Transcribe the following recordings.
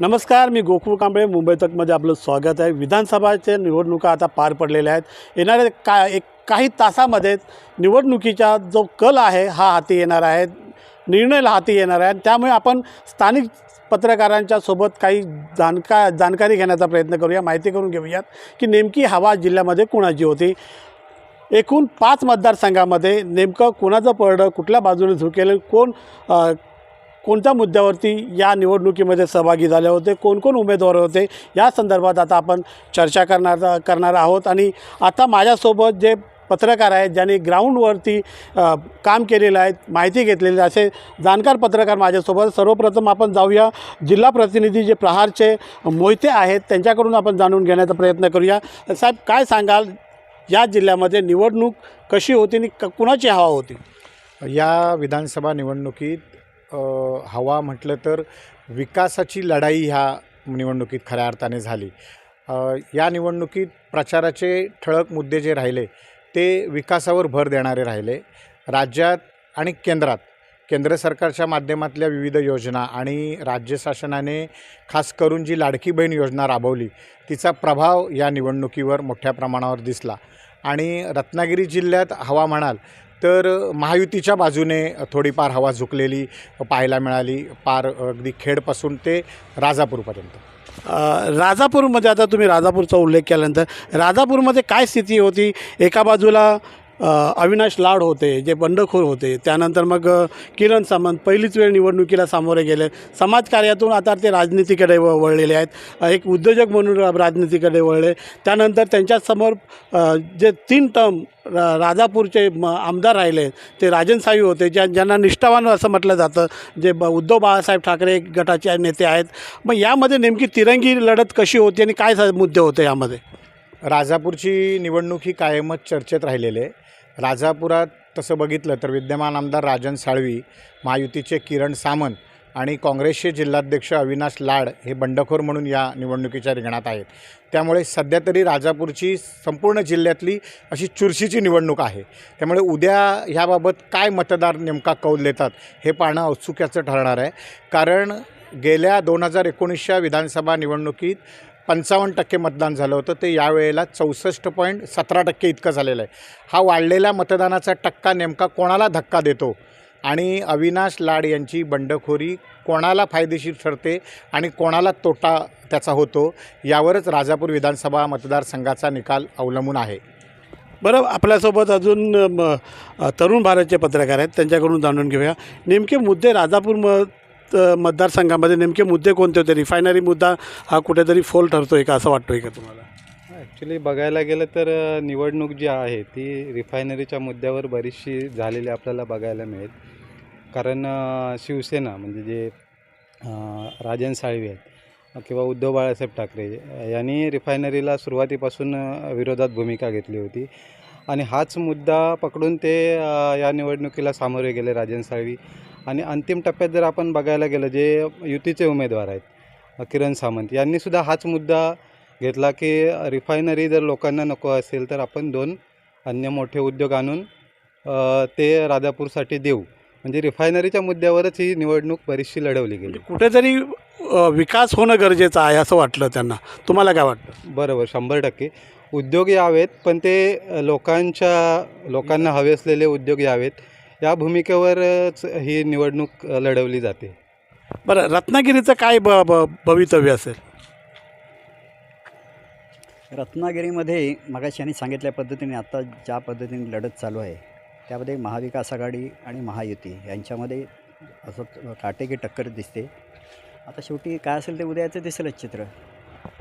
नमस्कार मी गोकुळ कांबळे मुंबई तकमध्ये आपलं स्वागत आहे. विधानसभाच्या निवडणुका आता पार पडलेल्या आहेत. येणाऱ्या का एक काही तासामध्ये निवडणुकीचा जो कल आहे हा हाती येणार आहे. निर्णय हाती येणार आहे. त्यामुळे आपण स्थानिक पत्रकारांच्या सोबत काही जाणका जानकारी घेण्याचा प्रयत्न करूया माहिती करून घेऊयात की नेमकी हवा जिल्ह्यामध्ये कुणाची होती. एकूण पाच मतदारसंघामध्ये नेमकं कोणाचं पडलं कुठल्या बाजूने झुकेल कोण कोणत्या मुद्द्यावरती या निवडणुकीमध्ये सहभागी झाले होते? कोण कोण उमेदवार होते? या संदर्भात आता आपण चर्चा करणार करणार आहोत. आणि आता माझ्यासोबत जे पत्रकार आहेत ज्यांनी ग्राउंडवरती काम केलेलं आहे माहिती घेतलेली आहे, असे जाणकार पत्रकार माझ्यासोबत. सर्वप्रथम आपण जाऊया जिल्हा प्रतिनिधी जे प्रहारचे मोहिते आहेत त्यांच्याकडून आपण जाणून घेण्याचा प्रयत्न करूया. साहेब काय सांगाल? या जिल्ह्यामध्ये निवडणूक कशी होती आणि क- कुणाची हवा होती? या विधानसभा निवडणुकीत हवा म्हटलं तर विकासाची लढाई ह्या निवडणुकीत खऱ्या अर्थाने झाली. या निवडणुकीत प्रचाराचे ठळक मुद्दे जे राहिले ते विकासावर भर देणारे राहिले. राज्यात आणि केंद्रात केंद्र सरकारच्या माध्यमातल्या विविध योजना आणि राज्य शासनाने खास करून जी लाडकी बहीण योजना राबवली तिचा प्रभाव या निवडणुकीवर मोठ्या प्रमाणावर दिसला. आणि रत्नागिरी जिल्ह्यात हवा म्हणाल तर महायुतीच्या बाजूने थोडीफार हवा झुकलेली पाहायला मिळाली. पार अगदी खेडपासून ते राजापूरपर्यंत. राजापूरमध्ये आता तुम्ही राजापूरचा उल्लेख केल्यानंतर राजापूरमध्ये काय स्थिती होती? एका बाजूला अविनाश लाड होते जे बंडखोर होते. त्यानंतर मग किरण सामंत पहिलीच वेळ निवडणुकीला सामोरे गेले. समाजकार्यातून आता ते राजनीतीकडे व वळलेले आहेत. एक उद्योजक म्हणून राजनीतीकडे वळले. त्यानंतर त्यांच्यासमोर जे तीन टर्म रा राजापूरचे म आमदार राहिले ते राजन साई होते ज्या ज्यांना निष्ठावान असं म्हटलं जातं जे ब उद्धव बाळासाहेब ठाकरे गटाचे नेते आहेत. मग यामध्ये नेमकी तिरंगी लढत कशी होती आणि काय सा- मुद्दे होते यामध्ये? राजापूरची निवडणूक ही कायमच चर्चेत राहिलेली आहे. राजापुरात तसं बघितलं तर विद्यमान आमदार राजन साळवी महायुतीचे किरण सामंत आणि काँग्रेसचे जिल्हाध्यक्ष अविनाश लाड हे बंडखोर म्हणून या निवडणुकीच्या रिंगणात आहेत. त्यामुळे सध्या तरी राजापूरची संपूर्ण जिल्ह्यातली अशी चुरशीची निवडणूक आहे. त्यामुळे उद्या ह्याबाबत काय मतदार नेमका कौल देतात हे पाहणं औत्सुक्याचं ठरणार आहे. कारण गेल्या दोन हजार एकोणीसच्या विधानसभा निवडणुकीत पंचावन्न टक्के मतदान झालं होतं. ते यावेळेला चौसष्ट पॉईंट सतरा टक्के इतकं झालेलं आहे. हा वाढलेल्या मतदानाचा टक्का नेमका कोणाला धक्का देतो? आणि अविनाश लाड यांची बंडखोरी कोणाला फायदेशीर ठरते आणि कोणाला तोटा त्याचा होतो? यावरच राजापूर विधानसभा मतदारसंघाचा निकाल अवलंबून आहे. बरं आपल्यासोबत अजून म, तरुण भारतचे पत्रकार आहेत. त्यांच्याकडून जाणून घेऊया. नेमके मुद्दे राजापूर म मतदारसंघामध्ये नेमके मुद्दे कोणते होते? रिफायनरी मुद्दा हा कुठेतरी फोल ठरतो आहे का? असं वाटतोय का तुम्हाला? ॲक्च्युली बघायला गेलं तर निवडणूक जी आहे ती रिफायनरीच्या मुद्द्यावर बरीचशी झालेली आपल्याला बघायला मिळेल. कारण शिवसेना म्हणजे जे राजन साळवी आहेत किंवा उद्धव बाळासाहेब ठाकरे यांनी रिफायनरीला सुरुवातीपासून विरोधात भूमिका घेतली होती. आणि हाच मुद्दा पकडून ते या निवडणुकीला सामोरे गेले राजन साळवी. आणि अंतिम टप्प्यात जर आपण बघायला गेलं जे युतीचे उमेदवार आहेत किरण सामंत यांनीसुद्धा हाच मुद्दा घेतला की रिफायनरी जर लोकांना नको असेल तर आपण दोन अन्य मोठे उद्योग आणून ते राजापूरसाठी देऊ. म्हणजे रिफायनरीच्या मुद्द्यावरच ही निवडणूक बरीचशी लढवली गेली. कुठेतरी अ, विकास होणं गरजेचं आहे असं वाटलं त्यांना. तुम्हाला काय वाटतं? बरोबर शंभर टक्के. उद्योग यावेत पण ते लोकांच्या लोकांना हवे असलेले उद्योग यावेत. या भूमिकेवरच ही निवडणूक लढवली जाते. बरं रत्नागिरीचं काय ब ब भवितव्य असेल? रत्नागिरीमध्ये मगाशी यांनी सांगितल्या पद्धतीने आता ज्या पद्धतीने लढत चालू आहे त्यामध्ये महाविकास आघाडी आणि महायुती यांच्यामध्ये असं काटेकी टक्कर दिसते. आता शेवटी काय असेल ते उद्याचं दिसेलच चित्र.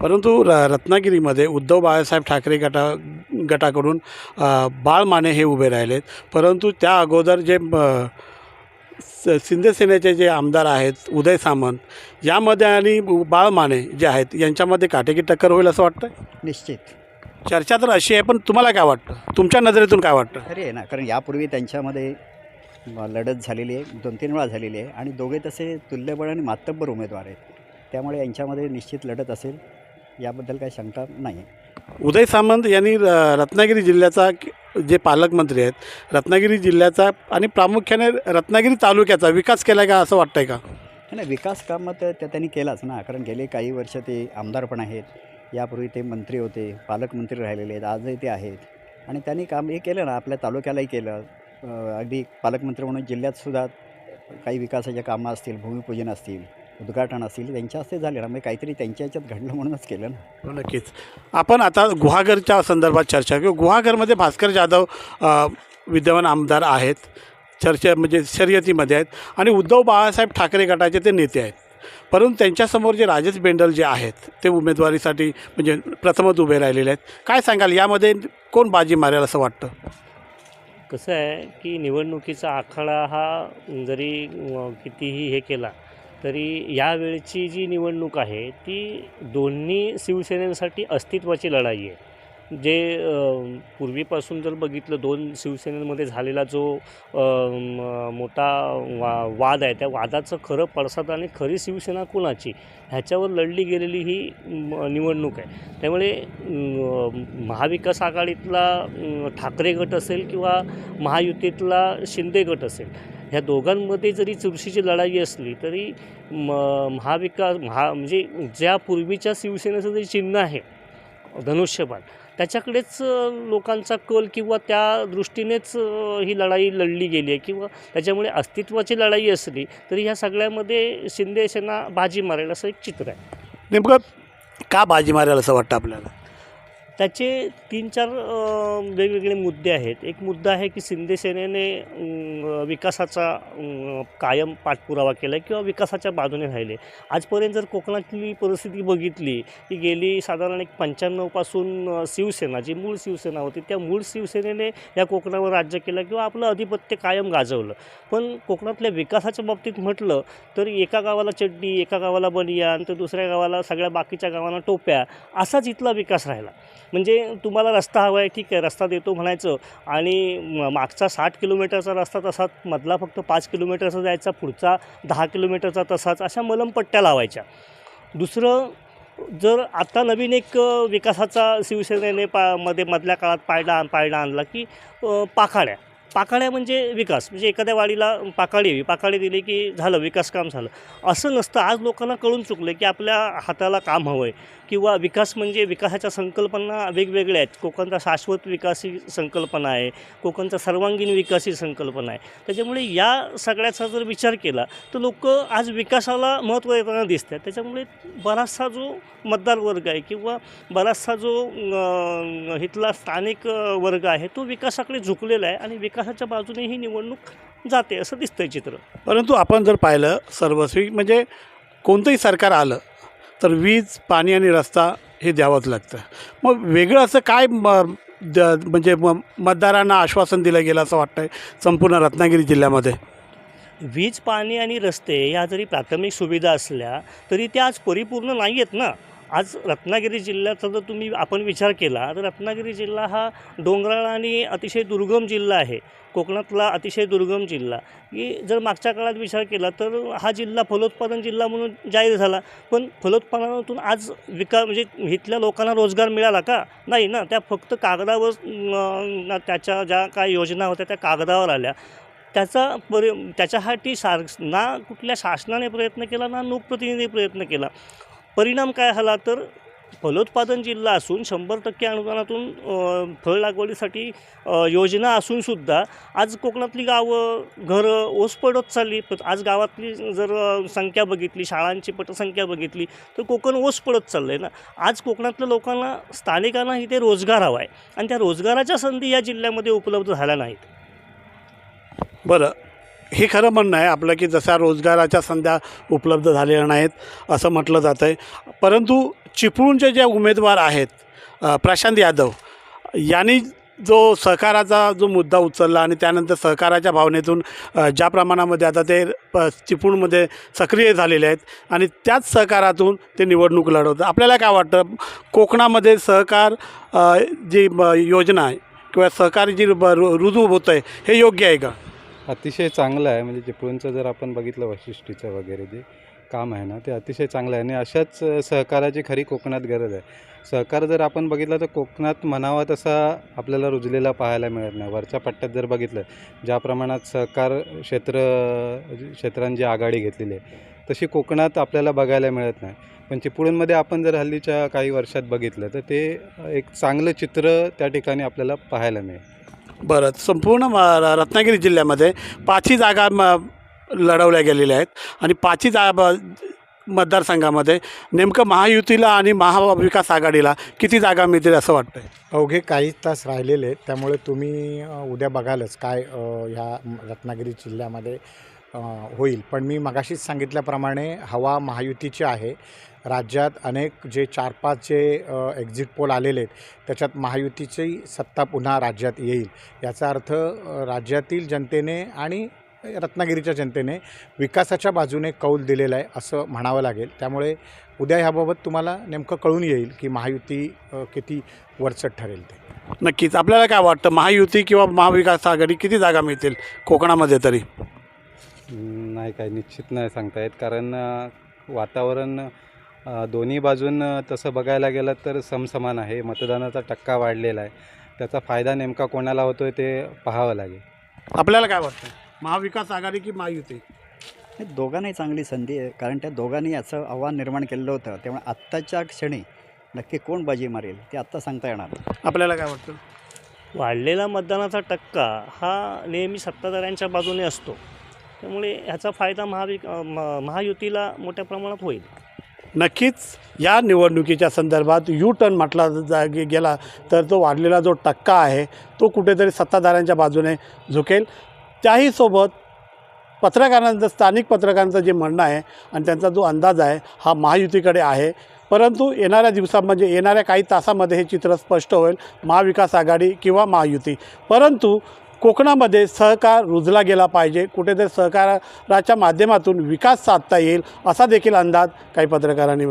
परंतु र रत्नागिरीमध्ये उद्धव बाळासाहेब ठाकरे गटा गटाकडून बाळ माने हे उभे राहिलेत. परंतु त्या अगोदर जे अ, स- शिंदे सेनेचे जे आमदार आहेत उदय सामंत यामध्ये आणि बाळ माने जे आहेत यांच्यामध्ये काटेकी टक्कर होईल असं वाटतं निश्चित. चर्चा तर अशी आहे पण तुम्हाला काय वाटतं? तुमच्या नजरेतून काय वाटतं? खरी आहे ना कारण यापूर्वी त्यांच्यामध्ये लढत झालेली आहे दोन तीन वेळा झालेली आहे आणि दोघे तसे तुल्यबळ आणि मातब्बर उमेदवार आहेत. त्यामुळे यांच्यामध्ये निश्चित लढत असेल. याबद्दल काही शंका नाही. उदय सामंत यांनी र- रत्नागिरी जिल्ह्याचा जे पालकमंत्री आहेत रत्नागिरी जिल्ह्याचा आणि प्रामुख्याने रत्नागिरी तालुक्याचा विकास केला का असं वाटतंय का? नाही विकास कामं तर त्या त्यांनी केलाच ना कारण गेले काही वर्ष ते आमदार पण आहेत. यापूर्वी ते मंत्री होते पालकमंत्री राहिलेले आहेत आजही ते आहेत. आणि त्यांनी काम हे केलं ना आपल्या तालुक्यालाही केलं. अगदी पालकमंत्री म्हणून जिल्ह्यातसुद्धा काही विकासाच्या कामं असतील भूमिपूजन असतील उद्घाटन असतील त्यांच्या हस्ते झाले ना म्हणजे काहीतरी त्यांच्या ह्याच्यात घडलं म्हणूनच केलं ना. हो, नक्कीच. आपण आता गुहागरच्या संदर्भात चर्चा किंवा गुहागरमध्ये भास्कर जाधव अ, विद्यमान आमदार आहेत. चर्चा म्हणजे शर्यतीमध्ये आहेत. आणि उद्धव बाळासाहेब ठाकरे गटाचे ते नेते आहेत. परंतु त्यांच्यासमोर जे राजेश बेंडल जे आहेत ते उमेदवारीसाठी म्हणजे प्रथमच उभे राहिलेले आहेत. काय सांगाल? यामध्ये कोण बाजी मारेल असं वाटतं? कसं आहे की निवडणुकीचा आखाडा हा जरी अ, कितीही हे केला तरी यावेळची जी निवडणूक आहे ती दोन्ही शिवसेनेसाठी अस्तित्वाची लढाई आहे. जे पूर्वीपासून जर बघितलं दोन शिवसेनेमध्ये झालेला जो मोठा वा वाद आहे त्या वादाचं खरं पडसाद आणि खरी शिवसेना कुणाची? ह्याच्यावर लढली गेलेली ही म, निवडणूक आहे. त्यामुळे महाविकास आघाडीतला ठाकरे गट असेल किंवा महायुतीतला शिंदे गट असेल ह्या दोघांमध्ये जरी चुरशीची लढाई असली तरी म महाविकास महा म्हणजे ज्या पूर्वीच्या शिवसेनेचं जे चिन्ह आहे धनुष्यबाण त्याच्याकडेच लोकांचा कल किंवा त्या दृष्टीनेच ही लढाई लढली गेली आहे किंवा त्याच्यामुळे अस्तित्वाची लढाई असली तरी ह्या सगळ्यामध्ये शिंदे सेना बाजी मारेल असं एक चित्र आहे. नेमकं का बाजी मारेल असं वाटतं आपल्याला? त्याचे तीन चार वेगवेगळे मुद्दे आहेत. एक मुद्दा आहे की शिंदे सेनेने विकासाचा कायम पाठपुरावा केला आहे किंवा विकासाच्या बाजूने राहिले. आजपर्यंत जर कोकणातली परिस्थिती बघितली की गेली साधारण एक पंच्याण्णवपासून शिवसेना जी मूळ शिवसेना होती त्या मूळ शिवसेनेने या कोकणावर राज्य केलं किंवा आपलं अधिपत्य कायम गाजवलं. पण कोकणातल्या विकासाच्या बाबतीत म्हटलं तर एका गावाला चड्डी एका गावाला बनियान तर दुसऱ्या गावाला सगळ्या बाकीच्या गावांना टोप्या असाच इथला विकास राहिला. म्हणजे तुम्हाला रस्ता हवा आहे ठीक आहे रस्ता देतो म्हणायचं. आणि मागचा साठ किलोमीटरचा रस्ता तसा मधला फक्त पाच किलोमीटरचा जायचा पुढचा दहा किलोमीटरचा तसाच अशा मलमपट्ट्या लावायच्या. दुसरं जर आता नवीन एक विकासाचा शिवसेनेने पा मध्ये मधल्या काळात पायडा पायडा आणला की पाखाड्या पाखाड्या म्हणजे विकास. म्हणजे एखाद्या वाडीला पाकाडी येवी. पाकाडी दिली की झालं विकास काम झालं. असं नसतं. आज लोकांना कळून चुकलं की आपल्या हाताला काम हवं आहे किंवा विकास म्हणजे विकासाच्या संकल्पना वेगवेगळ्या आहेत. कोकणचा शाश्वत विकास ही संकल्पना आहे. कोकणचा सर्वांगीण विकास ही संकल्पना आहे. त्याच्यामुळे या सगळ्याचा जर विचार केला तर लोक आज विकासाला महत्त्व देताना दिसतात. त्याच्यामुळे बराचसा जो मतदार वर्ग आहे किंवा बराचसा जो इथला स्थानिक वर्ग आहे तो विकासाकडे झुकलेला आहे आणि विकासाच्या बाजूने ही निवडणूक जाते असं दिसतंय चित्र. परंतु आपण जर पाहिलं सर्वस्वी म्हणजे कोणतंही सरकार आलं तर वीज पाणी आणि रस्ता हे द्यावंच लागतं. मग वेगळं असं काय म द म्हणजे म मतदारांना आश्वासन दिलं गेलं असं वाटतंय संपूर्ण रत्नागिरी जिल्ह्यामध्ये? वीज पाणी आणि रस्ते ह्या जरी प्राथमिक सुविधा असल्या तरी त्या आज परिपूर्ण नाही आहेत ना. आज रत्नागिरी जिल्ह्याचा जर तुम्ही आपण विचार केला तर रत्नागिरी जिल्हा हा डोंगराळ आणि अतिशय दुर्गम जिल्हा आहे. कोकणातला अतिशय दुर्गम जिल्हा. की जर मागच्या काळात विचार केला तर हा जिल्हा फलोत्पादन जिल्हा म्हणून जाहीर झाला. पण फलोत्पादनातून आज विका म्हणजे इथल्या लोकांना रोजगार मिळाला का? नाही ना. त्या फक्त कागदावर त्याच्या ज्या काय योजना होत्या त्या कागदावर आल्या. त्याचा परि त्याच्यासाठी सार ना कुठल्या शासनाने प्रयत्न केला ना लोकप्रतिनिधी प्रयत्न केला. परिणाम काय झाला तर फलोत्पादन जिल्हा असून शंभर टक्के अनुदानातून फळ लागवडीसाठी योजना असूनसुद्धा आज कोकणातली गावं घरं ओस पडत चालली. पण आज गावातली जर संख्या बघितली शाळांची पटसंख्या बघितली तर कोकण ओस पडत चाललं आहे ना. आज कोकणातल्या लोकांना स्थानिकांना इथे रोजगार हवा आहे आणि त्या रोजगाराच्या संधी या जिल्ह्यामध्ये उपलब्ध झाल्या नाहीत. बरं. हे खरं म्हणणं आहे आपलं की जशा रोजगाराच्या संध्या उपलब्ध झालेल्या नाहीत असं म्हटलं जातं आहे परंतु चिपळूणचे जे उमेदवार आहेत प्रशांत यादव यांनी जो सहकाराचा जो मुद्दा उचलला आणि त्यानंतर सहकाराच्या भावनेतून ज्या प्रमाणामध्ये आता ते प चिपळूणमध्ये सक्रिय झालेले आहेत आणि त्याच सहकारातून ते निवडणूक लढवतात. आपल्याला काय वाटतं कोकणामध्ये सहकार जी ब- योजना आहे किंवा सहकारी जी रु- रुजू होतं आहे हे योग्य आहे का? अतिशय चांगलं आहे. म्हणजे चिपळूणचं जर आपण बघितलं वैशिष्ट्यचं वगैरे जे काम आहे ना ते अतिशय चांगलं आहे. आणि अशाच सहकाराची खरी कोकणात गरज आहे. सहकार जर आपण बघितला तर कोकणात म्हणावा तसा आपल्याला रुजलेला पाहायला मिळत नाही. वरच्या पट्ट्यात जर बघितलं ज्या प्रमाणात सहकार क्षेत्र क्षेत्रांची आघाडी घेतलेली आहे तशी कोकणात आपल्याला बघायला मिळत नाही. पण चिपळूणमध्ये आपण जर हल्लीच्या काही वर्षात बघितलं तर ते एक चांगलं चित्र त्या ठिकाणी आपल्याला पाहायला मिळेल. बरं संपूर्ण म रत्नागिरी जिल्ह्यामध्ये पाचही जागा म लढवल्या गेलेल्या आहेत आणि पाचही जा मतदारसंघामध्ये नेमकं महायुतीला आणि महाविकास आघाडीला किती जागा मिळतील असं वाटतंय? अवघे काही तास राहिलेले आहेत त्यामुळे तुम्ही उद्या बघालच काय ह्या रत्नागिरी जिल्ह्यामध्ये होईल. पण मी मगाशीच सांगितल्याप्रमाणे हवा महायुतीची आहे. राज्यात अनेक जे चार पाच जे एक्झिट पोल आलेले आहेत त्याच्यात महायुतीची सत्ता पुन्हा राज्यात येईल. याचा अर्थ राज्यातील जनतेने आणि रत्नागिरीच्या जनतेने विकासाच्या बाजूने कौल दिलेला आहे असं म्हणावं लागेल. त्यामुळे उद्या ह्याबाबत तुम्हाला नेमकं कळून येईल की महायुती किती वरचट ठरेल ते. नक्कीच. आपल्याला काय वाटतं? महायुती किंवा महाविकास आघाडी किती जागा मिळतील कोकणामध्ये तरी? नाही काय निश्चित नाही सांगता येत कारण वातावरण दोन्ही बाजून तसं बघायला गेलं तर समसमान आहे. मतदानाचा टक्का वाढलेला आहे. त्याचा फायदा नेमका कोणाला होतो आहे ते पाहावं लागेल. आपल्याला काय वाटतं? महाविकास आघाडी की महायुती? हे दोघांनाही चांगली संधी आहे. कारण त्या दोघांनी याचं आव्हान निर्माण केलेलं होतं. त्यामुळे आत्ताच्या क्षणी नक्की कोण बाजी मारेल ते आत्ता सांगता येणार. आपल्याला काय वाटतं? वाढलेला मतदानाचा टक्का हा नेहमी सत्ताधाऱ्यांच्या बाजूने असतो. त्यामुळे ह्याचा फायदा महाविक म- महायुतीला मोठ्या प्रमाणात होईल. नक्कीच या निवडणुकीच्या संदर्भात यू टर्न म्हटला जा गे- गेला तर तो वाढलेला जो टक्का आहे तो कुठेतरी सत्ताधाऱ्यांच्या बाजूने झुकेल. त्याही सोबत पत्रकारांचं स्थानिक पत्रकारांचं जे म्हणणं आहे आणि त्यांचा जो अंदाज आहे हा महायुतीकडे आहे. परंतु येणाऱ्या दिवसात म्हणजे येणाऱ्या काही तासामध्ये हे चित्र स्पष्ट होईल महाविकास आघाडी किंवा महायुती. परंतु कोकणामध्ये सहकार रुजला गेला पाहिजे. कुठेतरी सहकाराच्या माध्यमातून विकास साधता येईल असा देखील अंदाज काही पत्रकारांनी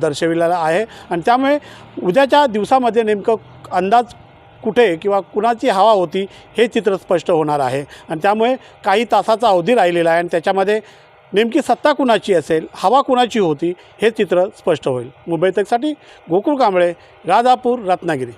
दर्शविलेला आहे. आणि त्यामुळे उद्याच्या दिवसामध्ये नेमकं अंदाज कुठे किंवा कुणाची हवा होती हे चित्र स्पष्ट होणार आहे. आणि त्यामुळे काही तासाचा अवधी राहिलेला आहे आणि त्याच्यामध्ये नेमकी सत्ता कुणाची असेल हवा कुणाची होती हे चित्र स्पष्ट होईल. मुंबई तकसाठी गोकुळ कांबळे राजापूर रत्नागिरी.